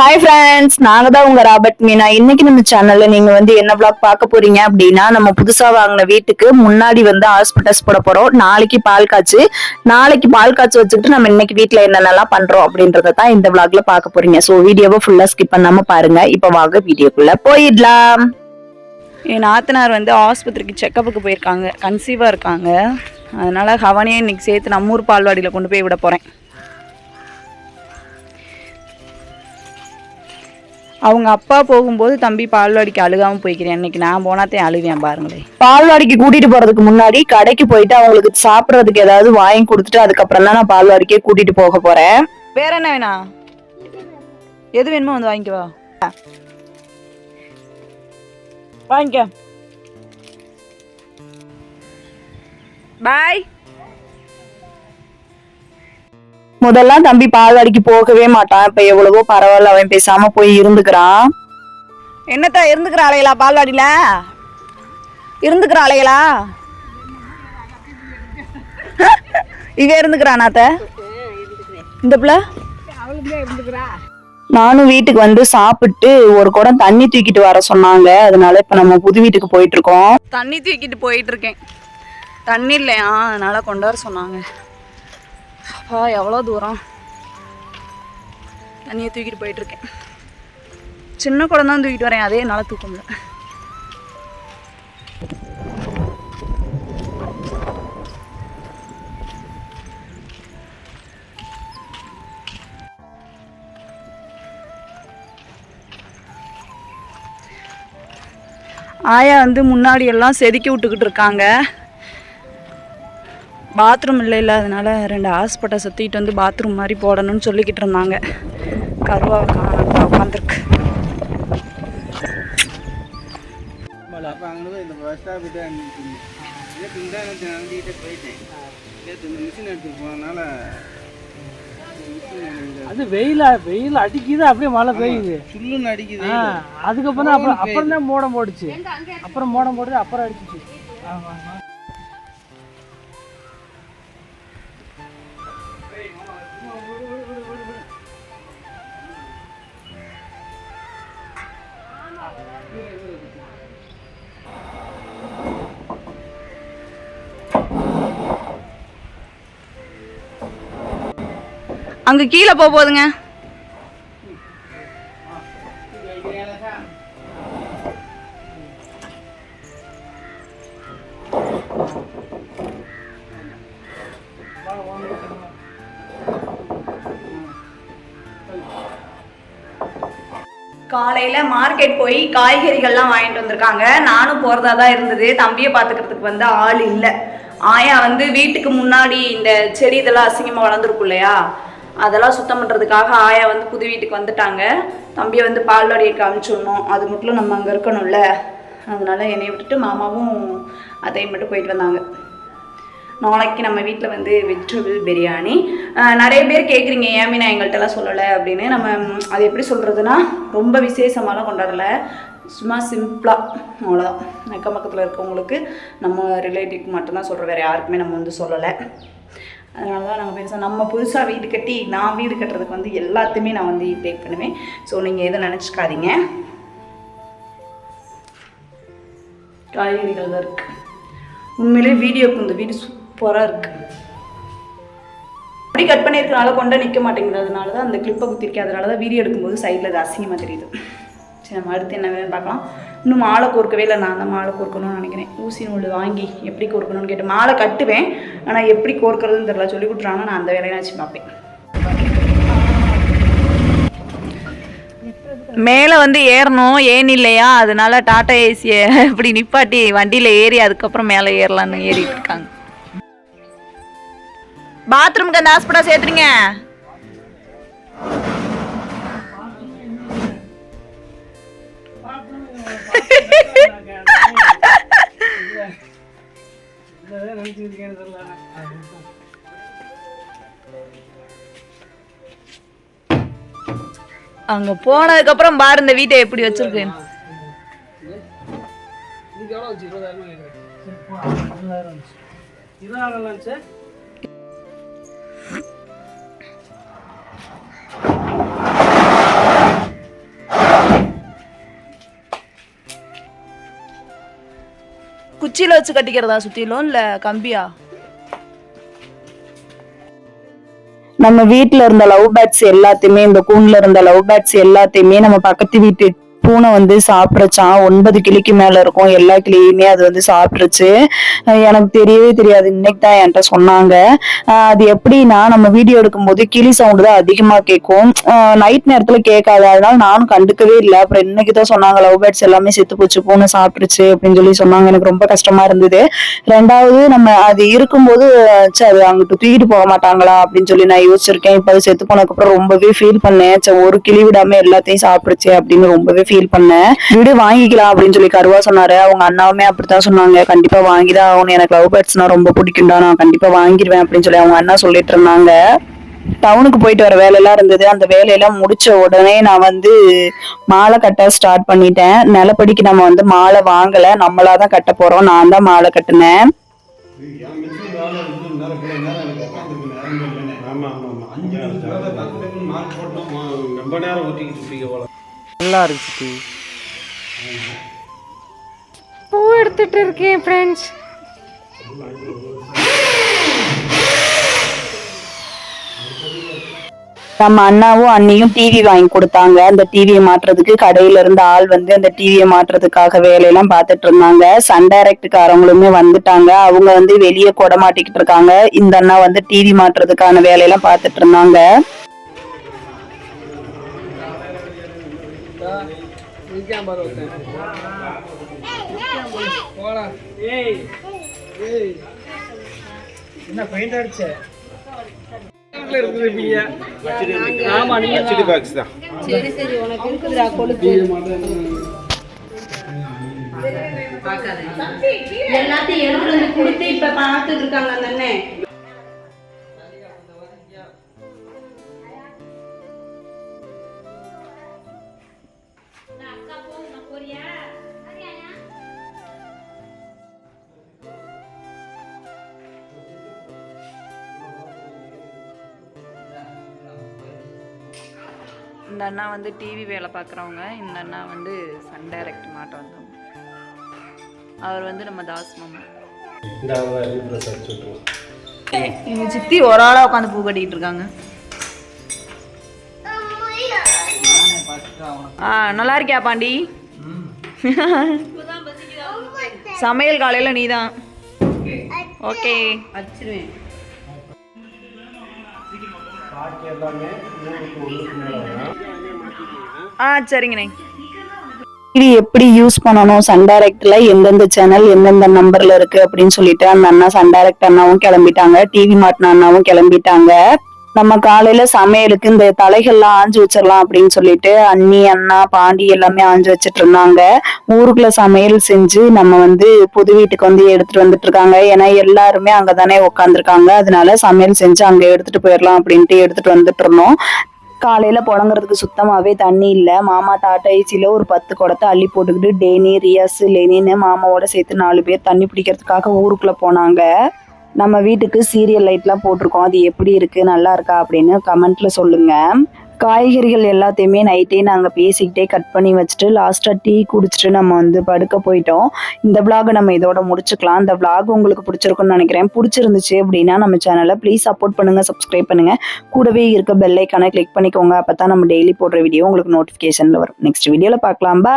Hi friends நாங்க தான் உங்க ராபர்ட் மீனா. இன்னைக்கு நம்ம சேனல்ல நீங்க வந்து என்ன பிளாக் பார்க்க போறீங்க அப்படின்னா நம்ம புதுசா வாங்கின வீட்டுக்கு முன்னாடி வந்து ஹாஸ்பிட்டல்ஸ் போட போறோம். நாளைக்கு பால் காய்ச்சி நாளைக்கு பால் காய்ச்சி வச்சுக்கிட்டு நம்ம இன்னைக்கு வீட்டுல என்னென்னலாம் பண்றோம் அப்படின்றத தான் இந்த பிளாக்ல பார்க்க போறீங்க. ஸோ வீடியோவை ஃபுல்லா ஸ்கிப் பண்ணாம பாருங்க. இப்போ வாங்க வீடியோக்குள்ள போயிடலாம். என் நாத்தனார் வந்து ஆஸ்பத்திரிக்கு செக்கப்புக்கு போயிருக்காங்க. கன்சீவாக இருக்காங்க. அதனால ஹவனையும் இன்னைக்கு சேர்த்து நம்ம ஊர் பால்வாடியில் கொண்டு போய் விட போகிறேன் அவங்க அப்பா போகும்போது தம்பி பால்வாடிக்கு அழுகாம போய்க்கிறேன். இன்னைக்கு நான் போனாத்தையும் அழுவேன் பாருங்களேன். பால்வாடிக்கு கூட்டிட்டு போறதுக்கு முன்னாடி கடைக்கு போயிட்டு அவங்களுக்கு சாப்பிட்றதுக்கு ஏதாவது வாங்கி கொடுத்துட்டு அதுக்கப்புறம் தான் நான் பால்வாடிக்கே கூட்டிட்டு போக போறேன். வேற என்ன வேணா? எது வேணுமோ வந்து வாங்கிக்கவா வாங்கிக்க. பாய் முதல்லாம் தம்பி பால்வாடிக்கு போகவே மாட்டான். இப்ப எவ்வளவோ பரவாயில்ல அவன் பேசாம போய் இருந்துக்கிறான். என்னத்தா இருந்துக்கிற ஆளைகளா பால்வாடியில இருந்துக்கிற ஆளைகளா இவ இருந்துக்கிறானாத்த இந்த பிள்ளை? நானும் வீட்டுக்கு வந்து சாப்பிட்டு ஒரு குடம் தண்ணி தூக்கிட்டு வர சொன்னாங்க. அதனால இப்ப நம்ம புது வீட்டுக்கு போயிட்டு இருக்கோம். தண்ணி தூக்கிட்டு போயிட்டு இருக்கேன். தண்ணி இல்லையா? அதனால கொண்டு வர சொன்னாங்க. அப்பா எவ்வளோ தூரம்? தண்ணியை தூக்கிட்டு போயிட்டு இருக்கேன் சின்ன குடம் தான் தூக்கிட்டு வரேன் அதே என்னால் தூக்க முடியல. ஆயா வந்து முன்னாடி எல்லாம் செதுக்கி விட்டுக்கிட்டு இருக்காங்க. பாத்ரூம் இல்லை இல்லை அதனால ரெண்டு ஹாஸ்பிட்டை சுற்றிட்டு வந்து பாத்ரூம் மாதிரி போடணும்னு சொல்லிக்கிட்டு இருந்தாங்க. கருவா உட்காந்துருக்கு அது வெயில் வெயில் அடிக்குது அப்படியே மழை பெய்யுது. சுள்ளுன்னு அடிக்குது. அதுக்கப்புறம் அப்புறம் அப்புறம் தான் மோடம் போடுச்சு அப்புறம் மோடம் போடுது அப்புறம் அடிச்சிச்சு. ஆமா, அங்கே கீழே போக போகுதுங்க காலையில் மார்க்கெட் போய் காய்கறிகள்லாம் வாங்கிட்டு வந்திருக்காங்க. நானும் போகிறதா தான் இருந்தது. தம்பியை பார்த்துக்கிறதுக்கு வந்து ஆள் இல்லை. ஆயா வந்து வீட்டுக்கு முன்னாடி இந்த செடி இதெல்லாம் அசிங்கமாக வளர்ந்துருக்கும் இல்லையா? அதெல்லாம் சுத்தம் பண்ணுறதுக்காக ஆயா வந்து புது வீட்டுக்கு வந்துட்டாங்க. தம்பியை வந்து பால்வாடியை காமிச்சிடணும் அது மட்டும் நம்ம அங்கே இருக்கணும்ல. அதனால என்னை விட்டுட்டு மாமாவும் அதையும் மட்டும் போயிட்டு வந்தாங்க. நாளைக்கு நம்ம வீட்டில் வந்து வெஜிடபிள் பிரியாணி நிறைய பேர் கேட்குறீங்க ஏன் நான் எங்கள்கிட்டலாம் சொல்லலை? அப்படின்னு. நம்ம அது எப்படி சொல்கிறதுனா ரொம்ப விசேஷமாலாம் கொண்டாடலை. சும்மா சிம்பிளாக அவ்வளோதான் அக்கம் பக்கத்தில் இருக்கவங்களுக்கு நம்ம ரிலேட்டிவ்க்கு மட்டும்தான் சொல்கிறோம் வேறு யாருக்குமே நம்ம வந்து சொல்லலை. அதனால தான் நாங்கள் பெருசாக நம்ம புதுசாக வீடு கட்டி நான் வீடு கட்டுறதுக்கு வந்து எல்லாத்தையுமே நான் வந்து டேக் பண்ணுவேன். ஸோ நீங்கள் எதை நினச்சிக்காதீங்க. காய்கறிகள் தான் இருக்குது உண்மையிலே வீடியோக்கு இந்த வீடு சூப்பராக இருக்குது அப்படி கட் பண்ணியிருக்கனால கொண்டா நிற்க மாட்டேங்கிறதுனால தான் அந்த கிளிப்பை குத்திருக்கேன் அதனால தான் வீடியோ எடுக்கும்போது சைடில் அது அசிங்கமாக தெரியுது. சரி நம்ம அடுத்து என்ன வேணும்னு பார்க்கலாம். இன்னும் மாலை கோர்க்கவே இல்லை. நான் தான் மாலை கோர்க்கணும்னு நினைக்கிறேன். ஊசி நூல் வாங்கி எப்படி கோர்க்கணும்னு கேட்டு மாலை கட்டுவேன். ஆனால் எப்படி கோர்க்கறதுன்னு தெரில சொல்லி கொடுத்துறாங்க நான் அந்த வேலையை வச்சு பார்ப்பேன். மேலே வந்து ஏறணும். ஏன் இல்லையா? அதனால டாடா ஏசியை இப்படி நிப்பாட்டி வண்டியில் ஏறி அதுக்கப்புறம் மேலே ஏறலான்னு ஏறிட்டு இருக்காங்க. பாத்ரூம்க்கு அந்த ஹாஸ்பிட்டல் சேர்த்துறீங்க இருக்கேன்னு தெரியல. அங்க போனதுக்கப்புறம் பாரு இந்த வீட்டை எப்படி வச்சிருக்கு. இதுக்கு எவ்வளோ வந்துச்சு இருபதாயிரமா இருபதாயிரம் இருபதாயிரம் வந்துச்சு குச்சியில் வச்சு கட்டிக்கிறதா சுத்திலும்? இல்ல கம்பியா? நம்ம வீட்ல இருந்த லவ் பேட்ஸ் எல்லாத்தையுமே இந்த கூண்ல இருந்த லவ் பேட்ஸ் எல்லாத்தையுமே நம்ம பக்கத்து வீட்டு பூனை வந்து சாப்பிட்றச்சான் ஒன்பது கிளிக்கு மேல இருக்கும். எல்லா கிளியுமே அது வந்து சாப்பிட்ருச்சு எனக்கு தெரியவே தெரியாது. இன்னைக்கு தான் என்கிட்ட சொன்னாங்க. அது எப்படின்னா நம்ம வீடியோ எடுக்கும்போது கிளி சவுண்டு தான் அதிகமாக கேட்கும் நைட் நேரத்தில் கேட்காது. அதனால நானும் கண்டுக்கவே இல்லை. அப்புறம் இன்னைக்கு தான் சொன்னாங்க லவ் பேர்ட்ஸ் எல்லாமே செத்து போச்சு. பூனை சாப்பிட்டுருச்சு. அப்படின்னு சொல்லி சொன்னாங்க. எனக்கு ரொம்ப கஷ்டமா இருந்தது. ரெண்டாவது நம்ம அது இருக்கும்போது ச்சே அது அங்கிட்டு தூக்கிட்டு போக மாட்டாங்களா? அப்படின்னு சொல்லி நான் யோசிச்சிருக்கேன். இப்போ அது செத்து போனதுக்கப்புறம் ரொம்பவே ஃபீல் பண்ணேன். ச்சே ஒரு கிளி விடாம எல்லாத்தையும் சாப்பிடுச்சு அப்படின்னு ரொம்பவே ஃபீல் பண்ணேன் வீடு வாங்கிக்கலாம் அப்படின்னு சொல்லி கருவா சொன்னாரு. அவங்க அண்ணாவுமே அப்படித்தான் சொன்னாங்க. கண்டிப்பா வாங்கிதான் ஆகணும். எனக்கு லவ் பேர்ட்ஸ்னா ரொம்ப பிடிக்கும்டா. நான் கண்டிப்பா வாங்கிடுவேன் அப்படின்னு சொல்லி அவங்க அண்ணா சொல்லிட்டு இருந்தாங்க. டவுனுக்கு போயிட்டு வர வேலையெல்லாம் இருந்தது. அந்த வேலையெல்லாம் முடிச்ச உடனே நான் வந்து மாலை கட்ட ஸ்டார்ட் பண்ணிட்டேன். நிலப்படிக்கு நம்ம வந்து மாலை வாங்கல. நம்மளா தான் கட்ட போறோம். நான் தான் மாலை கட்டினேன். ரொம்ப நேரம் ஊற்றிக்கிட்டு இருப்பீங்க போல. நல்லா இருக்கு சித்தி பூ எடுத்துட்டு இருக்கேன் ஃப்ரெண்ட்ஸ் நம்ம அண்ணாவும் அண்ணியும் டிவி வாங்கி கொடுத்தாங்க. அந்த டிவியை மாட்டுறதுக்கு கடையில இருந்த ஆள் வந்து அந்த டிவியை மாட்டுறதுக்காக வேலையெல்லாம் பார்த்துட்டு இருந்தாங்க. சன் டைரக்டுக்காரங்களுமே வந்துட்டாங்க. அவங்க வந்து வெளியே கொடை மாட்டிக்கிட்டு இருக்காங்க. இந்த அண்ணா வந்து டிவி மாட்டுறதுக்கான வேலையெல்லாம் பார்த்துட்டு இருந்தாங்க. என்ன பெயிண்ட் அடிச்ச? ஆமா நீங்க ஹெச்டி பாக்ஸ் தான். எல்லாத்தையும் எடுத்து வந்து கொடுத்து இப்ப பார்த்துட்டு இருக்காங்க அந்த அண்ணன். இந்த அண்ணா வந்து டிவி வேலை பார்க்குறவங்க இந்த அண்ணா வந்து சன் டைரக்ட் மாட்ட வந்தவங்க. அவர் வந்து நம்ம தாஸ் மாமா. எங்க சித்தி ஒரு ஆளா உட்காந்து பூ கட்டிட்டு இருக்காங்க. ஆ நல்லா இருக்கியா பாண்டி? சமையல் காலையில நீதான். ஓகே. வச்சிருவேன் ஆ சரிங்கண்ணே. டிவி எப்படி யூஸ் பண்ணணும்? சன் டைரக்ட்ல எந்தெந்த சேனல் எந்தெந்த நம்பர்ல இருக்கு அப்படின்னு சொல்லிட்டு அந்த அண்ணா சன் டைரக்ட் அண்ணாவும் கிளம்பிட்டாங்க. டிவி மாட்டின அண்ணாவும் கிளம்பிட்டாங்க. நம்ம காலையில சமையலுக்கு இந்த தலைகள்லாம் ஆஞ்சு வச்சிடலாம் அப்படின்னு சொல்லிட்டு அண்ணி அண்ணா பாண்டி எல்லாமே ஆஞ்சு வச்சிட்டு இருந்தாங்க. ஊருக்குள்ள சமையல் செஞ்சு நம்ம வந்து புது வீட்டுக்கு வந்து எடுத்துட்டு வந்துட்டு இருக்காங்க. ஏன்னா எல்லாருமே அங்கதானே உட்காந்துருக்காங்க அதனால சமையல் செஞ்சு அங்க எடுத்துட்டு போயிடலாம் அப்படின்ட்டு எடுத்துட்டு வந்துட்டு இருந்தோம். காலையில புழங்குறதுக்கு சுத்தமாவே தண்ணி இல்ல. மாமா டாட்டா ஏசில ஒரு பத்து குடத்தை அள்ளி போட்டுக்கிட்டு டேனி ரியாஸ் லெனின்னு மாமாவோட சேர்த்து நாலு பேர் தண்ணி பிடிக்கிறதுக்காக ஊருக்குள்ள போனாங்க. நம்ம வீட்டுக்கு சீரியல் லைட்லாம் போட்டிருக்கோம். அது எப்படி இருக்குது நல்லா இருக்கா? அப்படின்னு கமெண்ட்ல சொல்லுங்க. காய்கறிகள் எல்லாத்தையுமே நைட்டே நாங்கள் பேசிக்கிட்டே கட் பண்ணி வச்சுட்டு லாஸ்ட்டாக டீ குடிச்சிட்டு நம்ம வந்து படுக்க போயிட்டோம். இந்த விளாகை நம்ம இதோட முடிச்சுக்கலாம். இந்த விளாக் உங்களுக்கு பிடிச்சிருக்குன்னு நினைக்கிறேன். பிடிச்சிருந்துச்சு அப்படின்னா நம்ம சேனலை ப்ளீஸ் சப்போர்ட் பண்ணுங்கள் சப்ஸ்கிரைப் பண்ணுங்க. கூடவே இருக்க பெல்லைக்கான கிளிக் பண்ணிக்கோங்க. அப்போ தான் நம்ம டெய்லி போடுற வீடியோ உங்களுக்கு நோட்டிஃபிகேஷனில் வரும். நெக்ஸ்ட் வீடியோவில் பார்க்கலாம். பா